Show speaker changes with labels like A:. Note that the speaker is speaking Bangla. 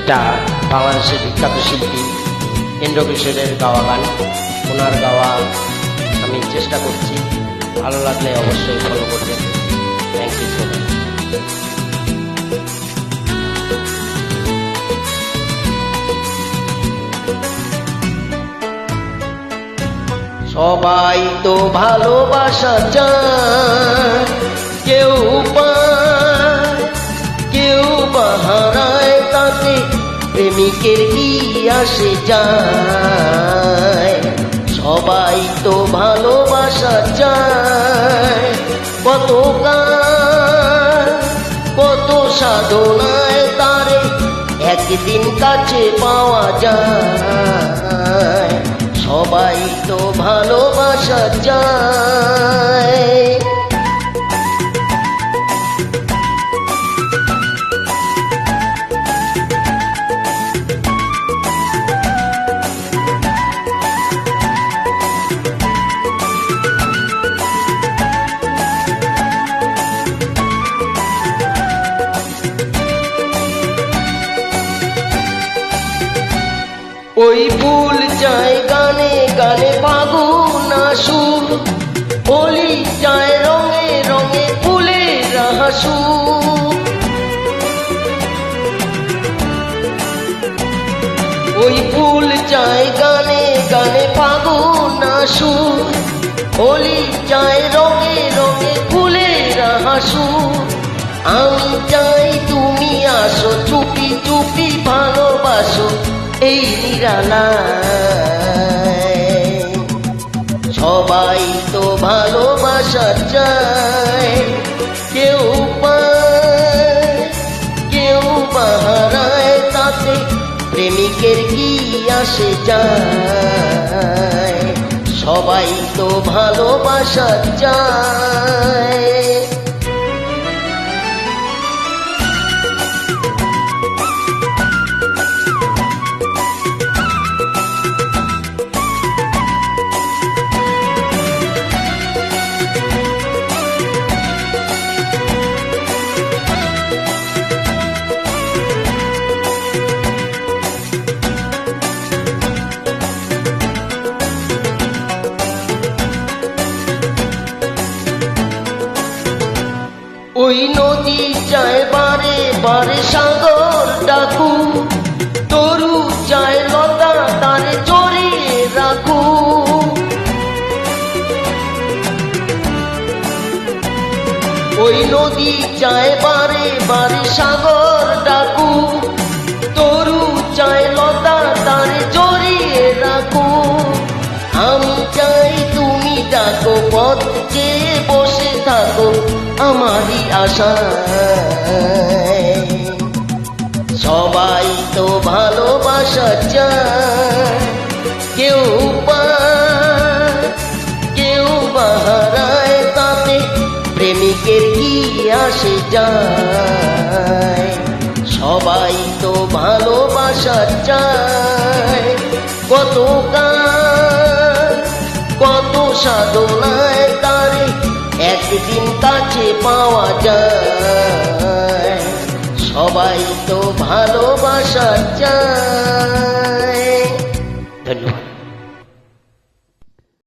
A: এটা বাংলাদেশের বিখ্যাত শিল্পী ইন্দ্রকিশোরের গাওয়া গান। ওনার গাওয়া আমি চেষ্টা করছি। ভালো লাগলে অবশ্যই follow thank you so much সবাই তো ভালোবাসা চায়। প্রেমিকের কি আসে যায়, সবাই তো ভালোবাসা চায়। কত কত সাধনায় তারে একদিন কাছে পাওয়া যায়। সবাই তো ভালোবাসা চায়। ওই ফুল যায় গানে গানে ফাগুন আসুর হোলি যায় রঙে রঙে ফুলের রাহাসু ওই ফুল যায় গানে গানে ফাগুন আসুর হোলি যায় রঙে রঙে ফুলের হাসু আমি চাই নিরালায় সবাই তো ভালোবাসা চায়। কেউ কেউ বাহারায় তাতে প্রেমিকের কি আসে যায়? সবাই তো ভালোবাসা চায়। ওই নদী চায় বারে বারে সাগর ডাকু। তরু চায় লতা তারে চরে রাখু। ওই নদী চায় বারে বারে সাগর ডাকু। তরু চায় লতা তারে জড়িয়ে রাখু। আমি চাই তুমি ডাকো পথ চেয়ে থাকো আমারই আশা সবাই তো ভালোবাসা চায়। কেউ কেউ বাহারায় তাতে প্রেমিকের কি আসে যায়? সবাই তো ভালোবাসা চায়। কত কত সাধনায় তারে একদিন তাকে পাওয়া যায়। সবাই তো ভালোবাসা যায় ধন্যবাদ।